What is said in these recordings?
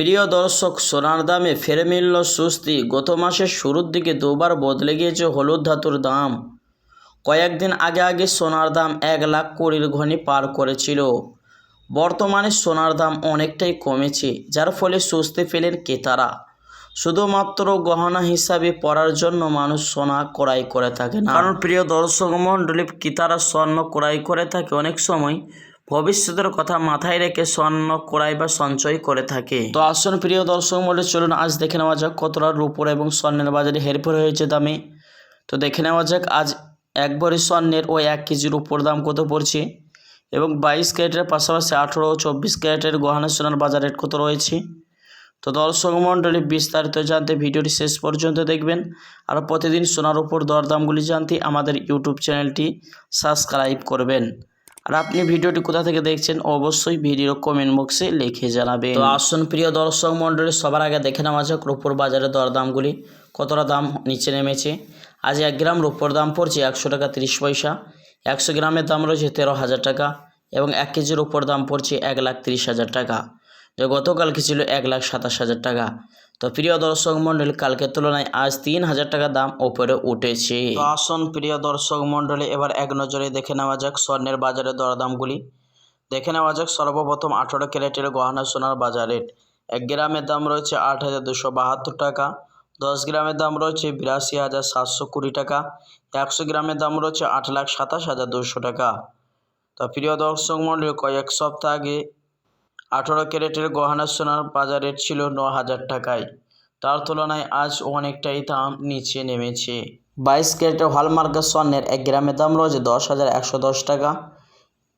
প্রিয় দর্শক, সোনার দামে ফের মিলল সুস্তি গত মাসের শুরুর দিকে দুবার বদলে গিয়েছে হলুদ ধাতুর দাম। কয়েকদিন আগে আগে সোনার দাম এক লাখ কুড়ির ঘনি পার করেছিল। বর্তমানে সোনার দাম অনেকটাই কমেছে, যার ফলে স্বস্তি পেলেন ক্রেতারা। শুধুমাত্র গহনা হিসাবে পরার জন্য মানুষ সোনা ক্রয় করে থাকে না। কারণ প্রিয় দর্শক মণ্ডলী, ক্রেতারা স্বর্ণ ক্রয় করে থাকে অনেক সময়। ভবিষ্যতের কথা মাথায় রেখে স্বর্ণ, ক্রয় বা সঞ্চয় করে থাকে। তো আসুন প্রিয় দর্শক মণ্ডলী, চলুন আজ দেখে নেওয়া যাক কতটা রূপর এবং স্বর্ণের বাজারে হেরফের হয়েছে দামে। তো দেখে নেওয়া যাক, আজ এক ভরি স্বর্ণের ও এক কেজির উপর দাম কত পড়ছে এবং বাইশ ক্যারেটের পাশাপাশি আঠেরো ও চব্বিশ ক্যারেটের গহনা সোনার বাজার রেট কত রয়েছে? তো দর্শক মণ্ডলী, বিস্তারিত জানতে ভিডিওটি শেষ পর্যন্ত দেখবেন আর প্রতিদিন সোনার উপর দরদামগুলি জানতে আমাদের ইউটিউব চ্যানেলটি সাবস্ক্রাইব করবেন। আর আপনি ভিডিওটি কোথা থেকে দেখছেন, অবশ্যই ভিডিও কমেন্ট বক্সে লিখে জানাবেন। তো আসুন, প্রিয় দর্শক মণ্ডলী, সবার আগে দেখে নেওয়া যাক রূপোর বাজারের দরদামগুলি কতটা দাম নিচে নেমেছে। আজ এক গ্রাম রূপোর দাম পড়ছে একশো টাকা তিরিশ পয়সা, একশো গ্রামের দাম রয়েছে তেরো হাজার টাকা এবং এক কেজির উপর দাম পড়ছে এক লাখ তিরিশ হাজার টাকা। যে গতকালকে ছিল এক লাখ সাতাশ হাজার টাকা। তো প্রিয় দর্শক মণ্ডলী, কালকের তুলনায় আজ তিন হাজার টাকা দাম ওপরে উঠেছে। আসুন প্রিয় দর্শক মণ্ডলী, এবার এক নজরে দেখে নেওয়া যাক স্বর্ণের বাজারের দরদামগুলি। দেখে নেওয়া যাক সর্বপ্রথম আঠেরো ক্যারেটের গহনা সোনার বাজার রেট। এক গ্রামের দাম রয়েছে আট হাজার দুশো বাহাত্তর টাকা, দশ গ্রামের দাম রয়েছে বিরাশি হাজার সাতশো কুড়ি টাকা, একশো গ্রামের দাম রয়েছে আট লাখ সাতাশ হাজার দুশো টাকা। তো প্রিয় দর্শক মণ্ডলী, কয়েক সপ্তাহ আগে আঠেরো ক্যারেটের গহনা সোনার বাজার রেট ছিল ন হাজার টাকায়। তার তুলনায় আজ অনেকটাই দাম নিচে নেমেছে। বাইশ ক্যারেটের হলমার্কের স্বর্ণের এক গ্রামের দাম রয়েছে দশ হাজার একশো দশ টাকা।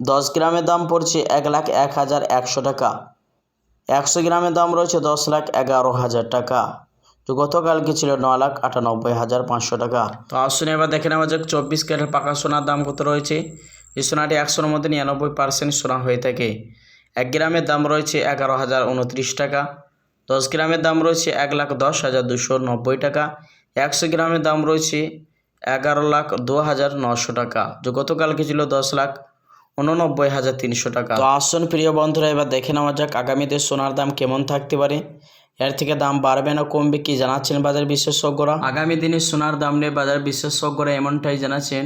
দশ গ্রামের দাম পড়ছে এক লাখ এক হাজার একশো টাকা। একশো গ্রামের দাম রয়েছে দশ লাখ এগারো হাজার টাকা। তো গতকালকে ছিল ন লাখ আটানব্বই হাজার পাঁচশো টাকা। তো আসুন এবার দেখে নেওয়া যাক চব্বিশ ক্যারেট পাকা সোনার দাম কত রয়েছে। এই সোনাটি একশোর মধ্যে নিরানব্বই পার্সেন্ট সোনা হয়ে থাকে। এক গ্রামের দাম রয়েছে এগারো হাজার উনত্রিশ টাকা দশ গ্রামের দাম রয়েছে এক লাখ দশ হাজার দুশো নব্বই টাকা একশো গ্রামের দাম রয়েছে এগারো লাখ দু হাজার নশো টাকা যে গতকালকে ছিল দশ লাখ উননব্বই হাজার তিনশো টাকা। তো আসুন প্রিয় বন্ধুরা এবার দেখে নেওয়া যাক আগামীতে সোনার দাম কেমন থাকতে পারে। এর থেকে দাম বাড়বে না কমবে কি জানাচ্ছেন বাজার বিশেষজ্ঞরা আগামী দিনে সোনার দাম নিয়ে বাজার বিশেষজ্ঞরা এমনটাই জানাচ্ছেন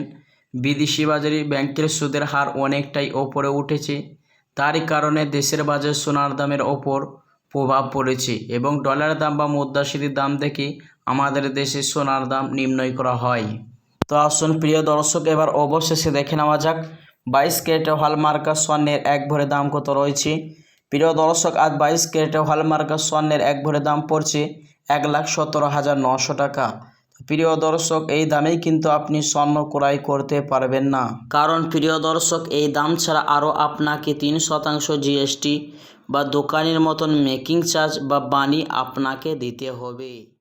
বিদেশি বাজারে ব্যাংকের সুদের হার অনেকটাই ওপরে উঠেছে। তারই কারণে দেশের বাজার সোনার দামের ওপর প্রভাব পড়েছে এবং ডলার দাম বা মুদ্রাস্ফীতির দাম দেখে আমাদের দেশে সোনার দাম নির্ণয় করা হয়। তো আসুন প্রিয় দর্শক, এবার অবশেষে দেখে নেওয়া যাক বাইশ ক্যারেটে হলমার্কা স্বর্ণের এক ভরে দাম কত রয়েছে। প্রিয় দর্শক, আজ বাইশ ক্যারেটে হলমার্কা স্বর্ণের এক ভরে দাম পড়ছে এক লাখ সতেরো হাজার নশো টাকা। প্রিয় দর্শক, এই দামেই কিন্তু আপনি স্বর্ণ ক্রয় করতে পারবেন না। কারণ প্রিয় দর্শক, এই দাম ছাড়া আরও আপনাকে তিন শতাংশ জিএসটি বা দোকানের মতন মেকিং চার্জ বা বানি আপনাকে দিতে হবে।